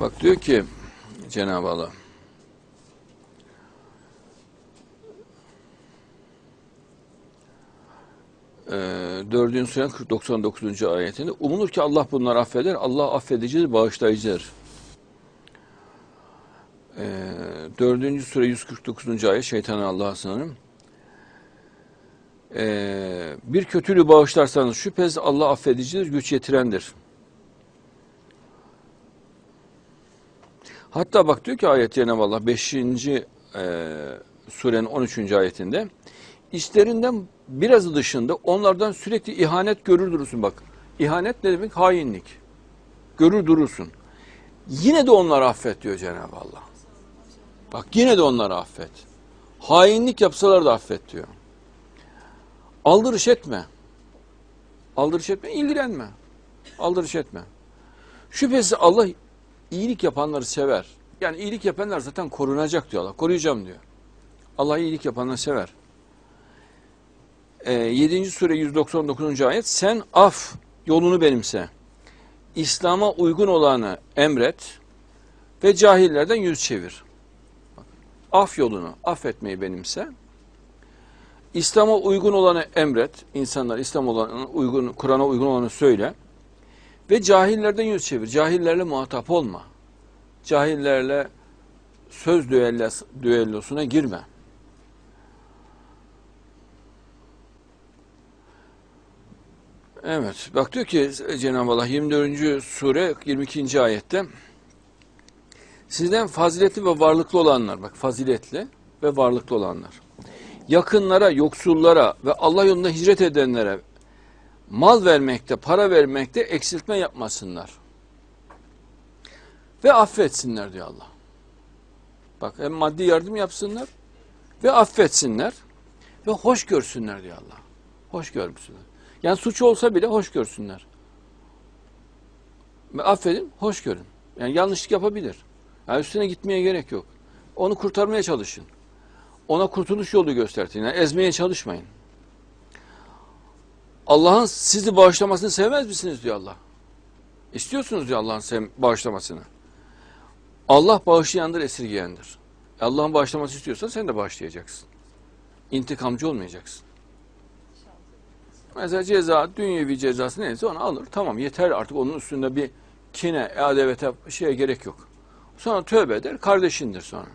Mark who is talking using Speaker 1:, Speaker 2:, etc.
Speaker 1: Bak diyor ki Cenab-ı Allah. Ee, 4. surenin 40 99. ayetinde umulur ki Allah bunları affeder. Allah affedicidir, bağışlayıcıdır. Ee, 4. sure 149. ayet şeytanı Allah'a sığınırım. Ee, bir kötülüğü bağışlarsanız şüphesiz Allah affedicidir, güç yetirendir. Hatta bak diyor ki ayet Cenab-ı Allah 5. E, surenin 13. ayetinde işlerinden biraz dışında onlardan sürekli ihanet görür durursun bak. İhanet ne demek? Hainlik. Görür durursun. Yine de onları affet diyor Cenab-ı Allah. Bak yine de onları affet. Hainlik yapsalar da affet diyor. Aldırış etme. Aldırış etme, ilgilenme. Aldırış etme. Şüphesiz Allah iyilik yapanları sever. Yani iyilik yapanlar zaten korunacak diyor Allah. Koruyacağım diyor. Allah iyilik yapanları sever. Ee, 7. sure 199. ayet sen af yolunu benimse. İslam'a uygun olanı emret ve cahillerden yüz çevir. Af yolunu, affetmeyi benimse. İslam'a uygun olanı emret. İnsanlar İslam olanı uygun, Kur'an'a uygun olanı söyle. Ve cahillerden yüz çevir. Cahillerle muhatap olma. Cahillerle söz düellos, düellosuna girme. Evet. Bak diyor ki Cenab-ı Allah 24. sure 22. ayette sizden faziletli ve varlıklı olanlar bak faziletli ve varlıklı olanlar yakınlara, yoksullara ve Allah yolunda hicret edenlere mal vermekte, para vermekte eksiltme yapmasınlar. Ve affetsinler diyor Allah. Bak hem maddi yardım yapsınlar ve affetsinler ve hoş görsünler diyor Allah. Hoş görmüşsünler. Yani suç olsa bile hoş görsünler. Affedin, hoş görün. Yani yanlışlık yapabilir. Yani üstüne gitmeye gerek yok. Onu kurtarmaya çalışın. Ona kurtuluş yolu göstertin. Yani ezmeye çalışmayın. Allah'ın sizi bağışlamasını sevmez misiniz diyor Allah. İstiyorsunuz diyor Allah'ın bağışlamasını. Allah bağışlayandır, esirgeyendir. Allah'ın bağışlaması istiyorsan sen de bağışlayacaksın. İntikamcı olmayacaksın. Mesela ceza, dünyevi cezası neyse onu alır. Tamam yeter artık onun üstünde bir kine, adevete şeye gerek yok. Sonra tövbe eder, kardeşindir sonra.